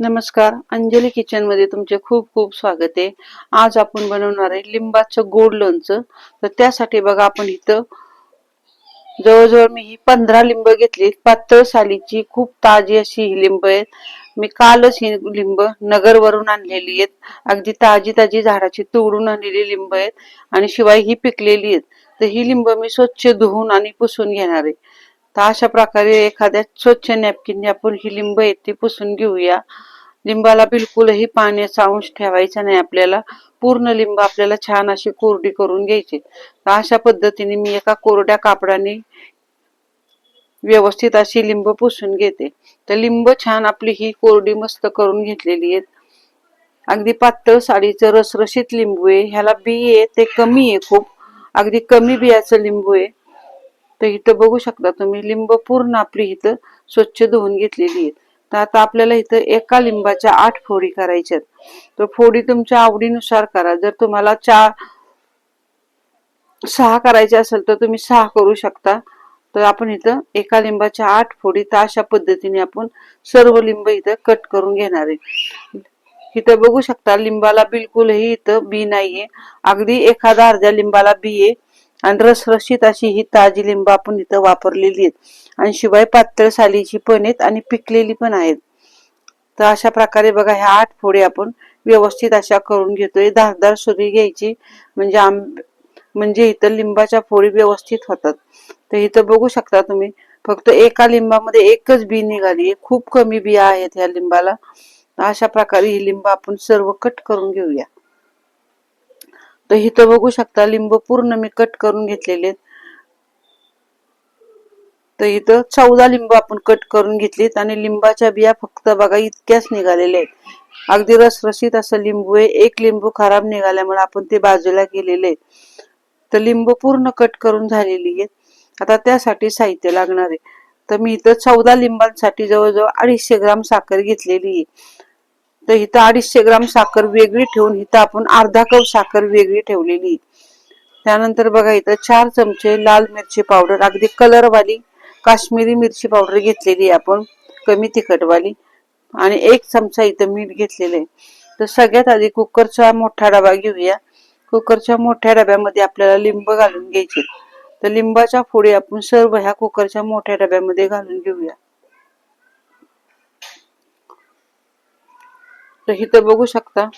नमस्कार अंजली किचनमध्ये तुमचे खूप खूप स्वागत आहे. आज आपण बनवणार आहे लिंबाचं गोड लोणचं. तर त्यासाठी बघा आपण इथं जवळजवळ मी ही पंधरा लिंब घेतली पातळ सालीची खूप ताजी अशी ही लिंब आहेत. मी कालच ही लिंब नगरवरून आणलेली आहेत. अगदी ताजी ताजी झाडाची तोडून आणलेली लिंब आहेत. आणि शिवाय ही पिकलेली आहेत. तर ही लिंब मी स्वच्छ धुवून आणि पुसून घेणार आहे. तर अशा प्रकारे एखाद्या स्वच्छ नॅपकिनने आपण ही लिंब आहेत ती पुसून घेऊया. लिंबाला बिलकुलही पाण्याचा अंश ठेवायचा नाही आपल्याला. पूर्ण लिंब आपल्याला छान अशी कोरडी करून घ्यायची. तर अशा पद्धतीने मी एका कोरड्या कापडाने व्यवस्थित अशी लिंब पुसून घेते. तर लिंब छान आपली ही कोरडी मस्त करून घेतलेली आहेत. अगदी पातळ साडीचं रसरशीत लिंबू आहे. ह्याला बी आहे ते कमी आहे खूप. अगदी कमी बियाचं लिंबू आहे. तर इथं बघू शकता तुम्ही लिंब पूर्ण आपली इथं स्वच्छ धुवून घेतलेली आहेत. तर आता आपल्याला इथं एका लिंबाच्या आठ फोडी करायच्यात तर फोडी तुमच्या आवडीनुसार करा. जर तुम्हाला चार सहा करायचे असेल तर तुम्ही सहा करू शकता. तर आपण इथं एका लिंबाच्या आठ फोडी तर अशा पद्धतीने आपण सर्व लिंब इथं कट करून घेणार आहे. इथं बघू शकता लिंबाला बिलकुलही इथं बी नाहीये. अगदी एखादा अर्ध्या लिंबाला बी आहे. आणि रसरशीत अशी ही ताजी लिंब आपण इथं वापरलेली आहेत. आणि शिवाय पातळ सालीची पण आहेत आणि पिकलेली पण आहेत. तर अशा प्रकारे बघा ह्या आठ फोडी आपण व्यवस्थित अशा करून घेतोय. धारदार सुरी घ्यायची म्हणजे आंब म्हणजे इथं लिंबाच्या फोडी व्यवस्थित होतात. तर इथं बघू शकता तुम्ही फक्त एका लिंबामध्ये एकच बी निघाली. खूप कमी बिया आहेत ह्या लिंबाला. अशा प्रकारे ही लिंब आपण सर्व कट करून घेऊया. तर इथं बघू शकता लिंब पूर्ण मी कट करून घेतलेले तर इथं चौदा लिंब आपण कट करून घेतलीत आणि लिंबाच्या बिया फक्त बघा इतक्याच निघालेल्या आहेत. अगदी रसरशीत असं लिंबू आहे. एक लिंबू खराब निघाल्यामुळे आपण ते बाजूला केलेले आहे तर लिंबू पूर्ण कट करून झालेली आहेत. आता त्यासाठी साहित्य लागणार आहे. तर मी इथं चौदा लिंबांसाठी जवळजवळ अडीचशे ग्राम साखर घेतलेली आहे. तर इथं अडीचशे ग्राम साखर वेगळी ठेवून इथं आपण अर्धा कप साखर वेगळी ठेवलेली. आहे. त्यानंतर बघा इथं चार चमचे लाल मिरची पावडर अगदी कलरवाली काश्मीरी मिरची पावडर घेतलेली आहे आपण कमी तिखटवाली. आणि एक चमचा इथं मीठ घेतलेलं आहे. तर सगळ्यात आधी कुकरचा मोठा डबा घेऊया. कुकरच्या मोठ्या डब्यामध्ये आपल्याला लिंब घालून घ्यायचे. तर लिंबाच्या फोडी आपण सर्व ह्या कुकरच्या मोठ्या डब्यामध्ये घालून घेऊया. तर इथं बघू शकता.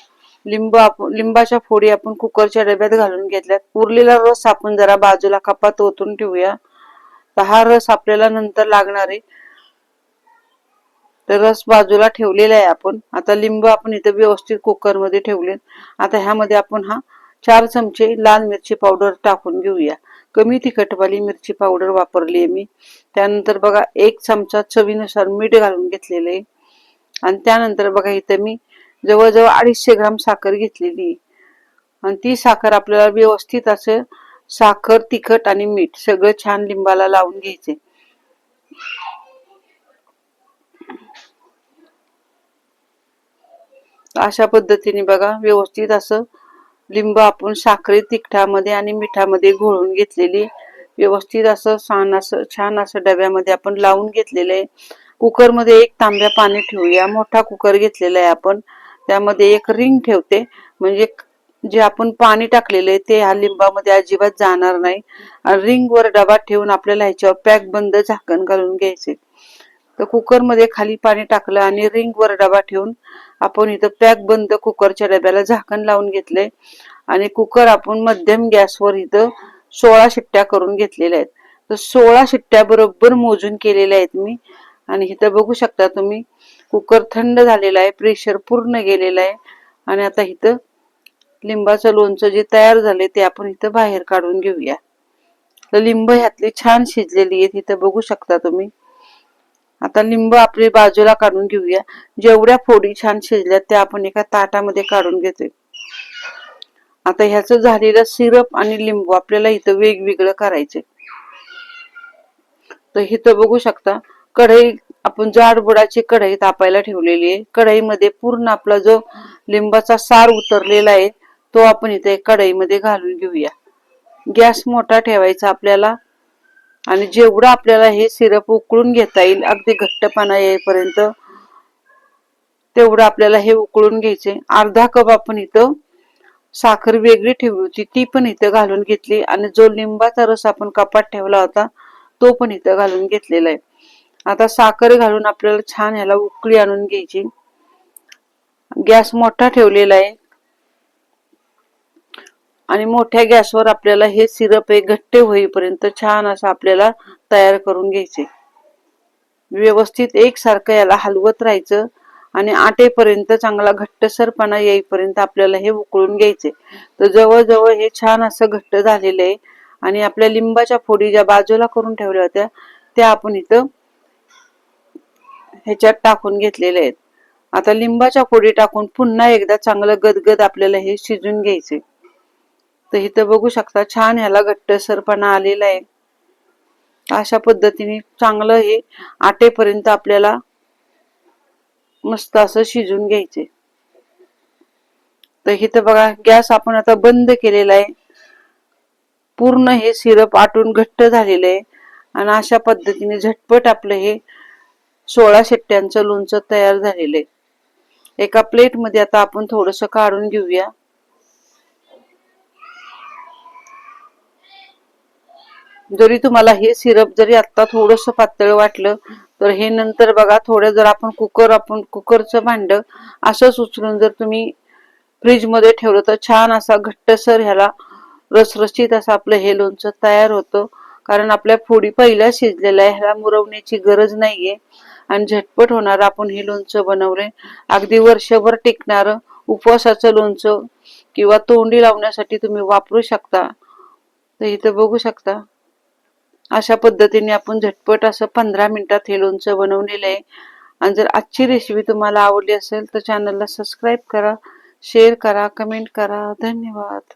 लिंब आपण लिंबाच्या फोडी आपण कुकरच्या डब्यात घालून घेतल्यात. उरलेला रस आपण जरा बाजूला कपात ओतून ठेवूया. तर हा रस आपल्याला नंतर लागणार आहे. तर रस बाजूला ठेवलेला आहे आपण. आता लिंब आपण इथं व्यवस्थित कुकरमध्ये ठेवले आता ह्यामध्ये आपण हा चार चमचे लाल मिरची पावडर टाकून घेऊया. कमी तिखटवाली मिरची पावडर वापरली आहे मी. त्यानंतर बघा एक चमचा चवीनुसार मीठ घालून घेतलेलं आहे. आणि त्यानंतर बघा इथं मी जवळजवळ अडीचशे ग्राम साखर घेतलेली. आणि ती साखर आपल्याला व्यवस्थित असं साखर तिखट आणि मीठ सगळं छान लिंबाला लावून घ्यायचे अशा पद्धतीने बघा व्यवस्थित असं लिंब आपण साखरे तिखटामध्ये आणि मिठामध्ये घोळून घेतलेली. व्यवस्थित असं छान असं छान असं डब्यामध्ये आपण लावून घेतलेलं आहे. कुकरमध्ये एक तांब्या पाणी ठेवूया. मोठा कुकर घेतलेला आहे आपण. त्यामध्ये एक रिंग ठेवते. म्हणजे जे आपण पाणी टाकलेलं आहे ते ह्या लिंबामध्ये अजिबात जाणार नाही. आणि रिंगवर डबा ठेवून आपल्याला ह्याच्यावर पॅक बंद झाकण घालून घ्यायचे. तर कुकरमध्ये खाली पाणी टाकलं आणि रिंगवर डबा ठेवून आपण इथं पॅक बंद कुकरच्या डब्याला झाकण लावून घेतले आणि कुकर आपण मध्यम गॅसवर इथं सोळा शिट्ट्या करून घेतलेल्या आहेत. तर सोळा शिट्ट्या बरोबर मोजून केलेल्या आहेत मी. आणि इथं बघू शकता तुम्ही कुकर थंड झालेला आहे प्रेशर पूर्ण गेलेलं आहे. आणि आता इथं लिंबाचं लोणचं जे तयार झाले ते आपण इथं बाहेर काढून घेऊया. तर लिंब ह्यातली छान शिजलेली आहेत इथं बघू शकता तुम्ही. आता लिंब आपली बाजूला काढून घेऊया. जेवढ्या फोडी छान शिजल्या त्या आपण एका ताटामध्ये काढून घेतोय. आता ह्याचं झालेलं सिरप आणि लिंबू आपल्याला इथं वेगवेगळं करायचे तर इथं बघू शकता कढई आपण जाड बुडाची कढई तापायला ठेवलेली आहे कढईमध्ये पूर्ण आपला जो लिंबाचा सार उतरलेला आहे तो आपण इथे कढईमध्ये घालून घेऊया. गॅस मोठा ठेवायचा आपल्याला आणि जेवढं आपल्याला हे सिरप उकळून घेता येईल अगदी घट्टपणा येईपर्यंत तेवढं आपल्याला हे उकळून घ्यायचे. अर्धा कप आपण इथं साखर वेगळी ठेवली होती ती पण इथं घालून घेतली आणि जो लिंबाचा रस आपण कपात ठेवला होता तो पण इथं घालून घेतलेला आहे. आता साखर घालून आपल्याला छान ह्याला उकळी आणून घ्यायची. गॅस मोठा ठेवलेला आहे. आणि मोठ्या गॅसवर आपल्याला हे सिरप हे घट्टे होईपर्यंत छान असं आपल्याला तयार करून घ्यायचे. व्यवस्थित एकसारखं याला हलवत राहायचं आणि आटेपर्यंत चांगला घट्टसरपणा येईपर्यंत आपल्याला हे उकळून घ्यायचे. तर जवळजवळ हे छान असं घट्ट झालेलं आहे. आणि आपल्या लिंबाच्या फोडी ज्या बाजूला करून ठेवल्या होत्या त्या आपण इथं ह्याच्यात टाकून घेतलेले आहेत. आता लिंबाच्या फोडी टाकून पुन्हा एकदा चांगलं गदगद आपल्याला हे शिजून घ्यायचे तर इथं बघू शकता छान ह्याला घट्टसरपणा आलेला आहे. अशा पद्धतीने चांगलं हे आटेपर्यंत आपल्याला मस्त असं शिजून घ्यायचे तर इथं बघा गॅस आपण आता बंद केलेला आहे. पूर्ण हे सिरप आटून घट्ट झालेलं आहे. आणि अशा पद्धतीने झटपट आपलं हे सोळा शेट्ट्यांचं लोणचं तयार झालेलं आहे. एका प्लेटमध्ये आता आपण थोडस काढून घेऊया. जरी तुम्हाला हे सिरप जरी आता थोडस पातळ वाटलं तर हे नंतर बघा थोडं जर आपण कुकर आपण कुकरचं भांड असंच उचलून जर तुम्ही फ्रीजमध्ये ठेवलं तर छान असा घट्टसर ह्याला रसरशीत असं आपलं हे लोणचं तयार होतं. कारण आपल्या फोडी पहिल्या शिजलेल्या आहे ह्याला मुरवण्याची गरज नाहीये. आणि झटपट होणार आपण हे लोणचं बनवले अगदी वर्षभर टिकणारं उपवासाचं लोणचं किंवा तोंडी लावण्यासाठी तुम्ही वापरू शकता. तर इथं बघू शकता. अशा पद्धतीने आपण झटपट असं पंधरा मिनिटात हे लोणचं बनवलेलं आहे. आणि जर आजची रेसिपी तुम्हाला आवडली असेल तर चॅनलला सबस्क्राईब करा शेअर करा कमेंट करा. धन्यवाद.